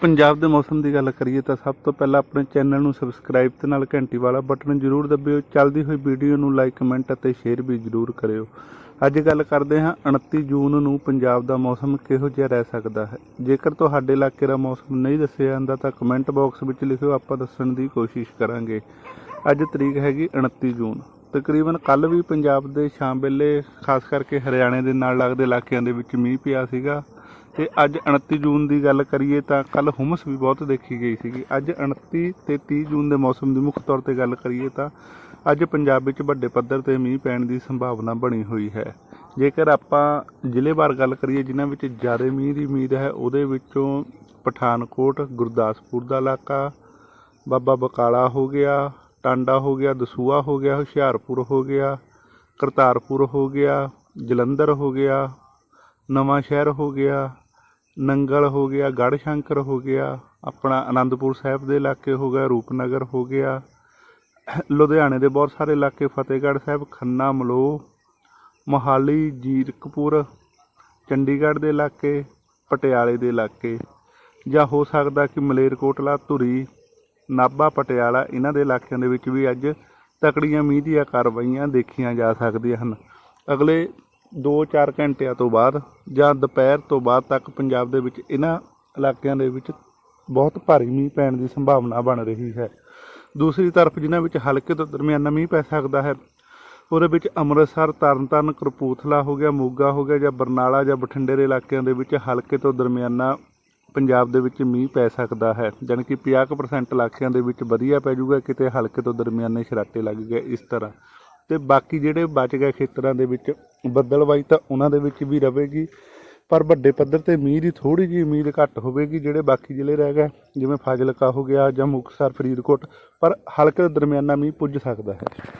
ਪੰਜਾਬ ਦੇ ਮੌਸਮ ਦੀ ਗੱਲ ਕਰੀਏ ਤਾਂ ਸਭ ਤੋਂ ਪਹਿਲਾਂ ਆਪਣੇ ਚੈਨਲ ਨੂੰ ਸਬਸਕ੍ਰਾਈਬ ਤੇ ਨਾਲ ਘੰਟੀ ਵਾਲਾ ਬਟਨ ਜ਼ਰੂਰ ਦਬਿਓ। ਚੱਲਦੀ ਹੋਈ ਵੀਡੀਓ ਨੂੰ ਲਾਈਕ, ਕਮੈਂਟ ਅਤੇ ਸ਼ੇਅਰ ਵੀ ਜ਼ਰੂਰ ਕਰਿਓ। ਅੱਜ ਗੱਲ ਕਰਦੇ ਹਾਂ 29 ਜੂਨ ਨੂੰ ਪੰਜਾਬ ਦਾ ਮੌਸਮ ਕਿਹੋ ਜਿਹਾ ਰਹਿ ਸਕਦਾ ਹੈ। ਜੇਕਰ ਤੁਹਾਡੇ ਇਲਾਕੇ ਦਾ ਮੌਸਮ ਨਹੀਂ ਦੱਸਿਆ ਜਾਂਦਾ ਤਾਂ ਕਮੈਂਟ ਬਾਕਸ ਵਿੱਚ ਲਿਖਿਓ, ਆਪਾਂ ਦੱਸਣ ਦੀ ਕੋਸ਼ਿਸ਼ ਕਰਾਂਗੇ। ਅੱਜ ਤਰੀਕ ਹੈਗੀ 29 ਜੂਨ। ਤਕਰੀਬਨ ਕੱਲ ਵੀ ਪੰਜਾਬ ਦੇ ਸ਼ਾਮ ਵੇਲੇ ਖਾਸ ਕਰਕੇ ਹਰਿਆਣੇ ਦੇ ਨਾਲ ਲੱਗਦੇ ਇਲਾਕਿਆਂ ਦੇ ਵਿੱਚ ਮੀਂਹ ਪਿਆ ਸੀਗਾ। ਤੇ ਅੱਜ 29 ਜੂਨ ਦੀ ਗੱਲ ਕਰੀਏ ਤਾਂ ਕੱਲ ਹੁਮਸ ਵੀ ਬਹੁਤ ਦੇਖੀ ਗਈ ਸੀਗੀ। ਅੱਜ 29 ਤੇ 30 ਜੂਨ ਦੇ ਮੌਸਮ ਦੀ ਮੁੱਖ ਤੌਰ ਤੇ ਗੱਲ ਕਰੀਏ ਤਾਂ ਅੱਜ ਪੰਜਾਬ ਵਿੱਚ ਵੱਡੇ ਪੱਧਰ ਤੇ ਮੀਂਹ ਪੈਣ ਦੀ ਸੰਭਾਵਨਾ ਬਣੀ ਹੋਈ ਹੈ। ਜੇਕਰ ਆਪਾਂ ਜ਼ਿਲ੍ਹੇਵਾਰ ਗੱਲ ਕਰੀਏ, ਜਿਨ੍ਹਾਂ ਵਿੱਚ ਜ਼ਿਆਦਾ ਮੀਂਹ ਦੀ ਉਮੀਦ ਹੈ, ਉਹਦੇ ਵਿੱਚੋਂ ਪਠਾਨਕੋਟ, ਗੁਰਦਾਸਪੁਰ ਦਾ ਇਲਾਕਾ, ਬਾਬਾ ਬਕਾਲਾ ਹੋ ਗਿਆ, ਟਾਂਡਾ ਹੋ ਗਿਆ ਦਸੂਆ ਹੋ ਗਿਆ, ਹੁਸ਼ਿਆਰਪੁਰ ਹੋ ਗਿਆ, ਕਰਤਾਰਪੁਰ ਹੋ ਗਿਆ, ਜਲੰਧਰ ਹੋ ਗਿਆ ਨਵਾਂ ਸ਼ਹਿਰ ਹੋ ਗਿਆ ਨੰਗਲ ਹੋ ਗਿਆ ਗੜ੍ਹ ਸ਼ੰਕਰ ਹੋ ਗਿਆ, ਆਪਣਾ ਆਨੰਦਪੁਰ ਸਾਹਿਬ ਦੇ ਇਲਾਕੇ ਹੋ ਗਿਆ, ਰੂਪਨਗਰ ਹੋ ਗਿਆ, ਲੁਧਿਆਣੇ ਦੇ ਬਹੁਤ ਸਾਰੇ ਇਲਾਕੇ, ਫਤਿਹਗੜ੍ਹ ਸਾਹਿਬ, ਖੰਨਾ ਮਲੋ ਮੋਹਾਲੀ, ਜੀਰਕਪੁਰ, ਚੰਡੀਗੜ੍ਹ ਦੇ ਇਲਾਕੇ, ਪਟਿਆਲੇ ਦੇ ਇਲਾਕੇ, ਜਾਂ ਹੋ ਸਕਦਾ ਕਿ ਮਲੇਰਕੋਟਲਾ, ਧੁਰੀ, ਨਾਭਾ, ਪਟਿਆਲਾ, ਇਹਨਾਂ ਦੇ ਇਲਾਕਿਆਂ ਦੇ ਵਿੱਚ ਵੀ ਅੱਜ ਤਕੜੀਆਂ ਮੀਂਹ ਦੀਆਂ ਕਾਰਵਾਈਆਂ ਦੇਖੀਆਂ ਜਾ ਸਕਦੀਆਂ ਹਨ। ਅਗਲੇ 2-4 ਘੰਟਿਆਂ ਤੋਂ ਬਾਅਦ ਜਾਂ ਦੁਪਹਿਰ ਤੋਂ ਬਾਅਦ ਤੱਕ ਪੰਜਾਬ ਦੇ ਵਿੱਚ ਇਹਨਾਂ ਇਲਾਕਿਆਂ ਦੇ ਵਿੱਚ ਬਹੁਤ ਭਾਰੀ ਮੀਂਹ ਪੈਣ ਦੀ ਸੰਭਾਵਨਾ ਬਣ ਰਹੀ ਹੈ। ਦੂਸਰੀ ਤਰਫ ਜਿਨ੍ਹਾਂ ਵਿੱਚ ਹਲਕੇ ਤੋਂ ਦਰਮਿਆਨਾ ਮੀਂਹ ਪੈ ਸਕਦਾ ਹੈ, ਉਹਦੇ ਵਿੱਚ ਅੰਮ੍ਰਿਤਸਰ, ਤਰਨਤਾਰਨ ਕਰਪੂਥਲਾ ਹੋ ਗਿਆ, ਮੋਗਾ ਹੋ ਗਿਆ ਜਾਂ ਬਰਨਾਲਾ ਜਾਂ ਬਠਿੰਡੇ ਦੇ ਇਲਾਕਿਆਂ ਦੇ ਵਿੱਚ ਹਲਕੇ ਤੋਂ ਦਰਮਿਆਨਾ ਪੰਜਾਬ ਦੇ ਵਿੱਚ ਮੀਂਹ ਪੈ ਸਕਦਾ ਹੈ। ਜਾਣੀ ਕਿ 50% ਇਲਾਕਿਆਂ ਦੇ ਵਿੱਚ ਵਧੀਆ ਪੈ ਜਾਊਗਾ, ਕਿਤੇ ਹਲਕੇ ਤੋਂ ਦਰਮਿਆਨੇ ਛਰਾਟੇ ਲੱਗ ਗਏ ਇਸ ਤਰ੍ਹਾਂ। ਤੇ ਬਾਕੀ ਜਿਹੜੇ ਬਚ ਗਏ ਖੇਤਰਾਂ ਦੇ ਵਿੱਚ ਬੱਦਲਵਾਈ ਤਾਂ ਉਹਨਾਂ ਦੇ ਵਿੱਚ ਵੀ ਰਹੇਗੀ। ਪਰ ਵੱਡੇ ਪੱਧਰ ਤੇ ਮੀਂਹ ਦੀ ਥੋੜੀ ਜਿਹੀ ਉਮੀਦ ਘੱਟ ਹੋਵੇਗੀ ਜਿਹੜੇ ਬਾਕੀ ਜ਼ਿਲ੍ਹੇ ਰਹਿ ਗਏ, ਜਿਵੇਂ ਫਾਜ਼ਿਲਕਾ ਹੋ ਗਿਆ ਜਾਂ ਮੁਕਤਸਰ, ਫਰੀਦਕੋਟ, ਪਰ ਹਲਕੇ ਦਰਮਿਆਨਾ ਮੀਂਹ ਪੁੱਜ ਸਕਦਾ ਹੈ।